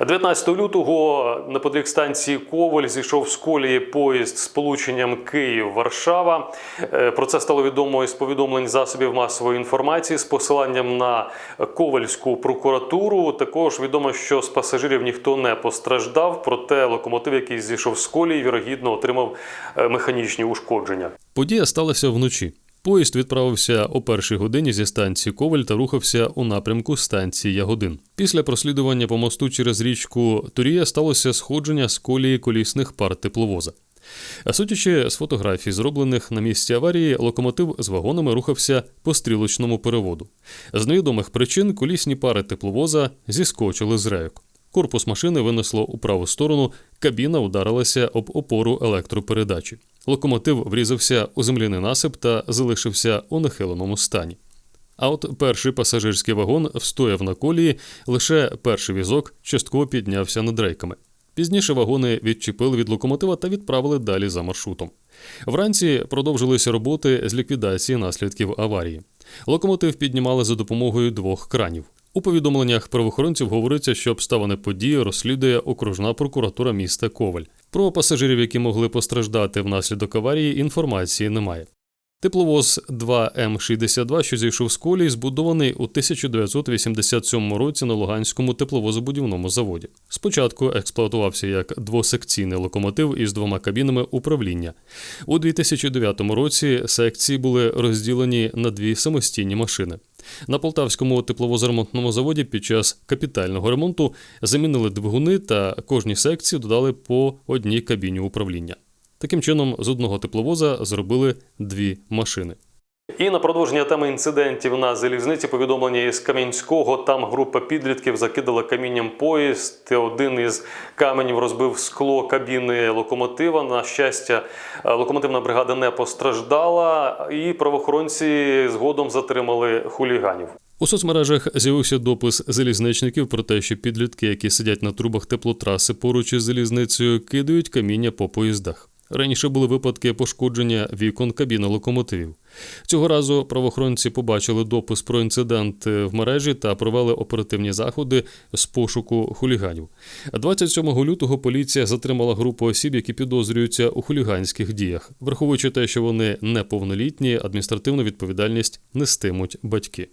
19 лютого неподалік станції Коваль зійшов з колії поїзд з полученням Київ-Варшава. Е, Про це стало відомо із повідомлень засобів масової інформації з посиланням на Ковальську прокуратуру. Також відомо, що з пасажирів ніхто не постраждав, проте локомотив, який зійшов з колії, вірогідно отримав е, механічні ушкодження. Подія сталася вночі. Поїзд відправився о першій годині зі станції Коваль та рухався у напрямку станції Ягодин. Після прослідування по мосту через річку Турія сталося сходження з колії колісних пар тепловоза. А судячи з фотографій, зроблених на місці аварії, локомотив з вагонами рухався по стрілочному переводу. З невідомих причин колісні пари тепловоза зіскочили з рейок. Корпус машини винесло у праву сторону, кабіна ударилася об опору електропередачі. Локомотив врізався у земляний насип та залишився у нахиленому стані. А от перший пасажирський вагон встояв на колії, лише перший візок частково піднявся над рейками. Пізніше вагони відчепили від локомотива та відправили далі за маршрутом. Вранці продовжилися роботи з ліквідації наслідків аварії. Локомотив піднімали за допомогою двох кранів. У повідомленнях правоохоронців говориться, що обставини події розслідує окружна прокуратура міста Коваль. Про пасажирів, які могли постраждати внаслідок аварії, інформації немає. Тепловоз 2М62, що зійшов з колії, збудований у 1987 році на Луганському тепловозобудівному заводі. Спочатку експлуатувався як двосекційний локомотив із двома кабінами управління. У 2009 році секції були розділені на дві самостійні машини. На полтавському тепловозоремонтному заводі під час капітального ремонту замінили двигуни та кожній секції додали по одній кабіні управління. Таким чином, з одного тепловоза зробили дві машини. І на продовження теми інцидентів на залізниці повідомлення із Кам'янського. Там група підлітків закидала камінням поїзд. Один із каменів розбив скло кабіни локомотива. На щастя, е, локомотивна бригада не постраждала, і правоохоронці згодом затримали хуліганів. У соцмережах з'явився допис залізничників про те, що підлітки, які сидять на трубах теплотраси поруч із залізницею, кидають каміння по поїздах. Раніше були випадки пошкодження вікон кабіни локомотивів. Цього разу правоохоронці побачили допис про інцидент в мережі та провели оперативні заходи з пошуку хуліганів. 27 лютого поліція затримала групу осіб, які підозрюються у хуліганських діях, враховуючи те, що вони неповнолітні, адміністративну відповідальність нестимуть батьки.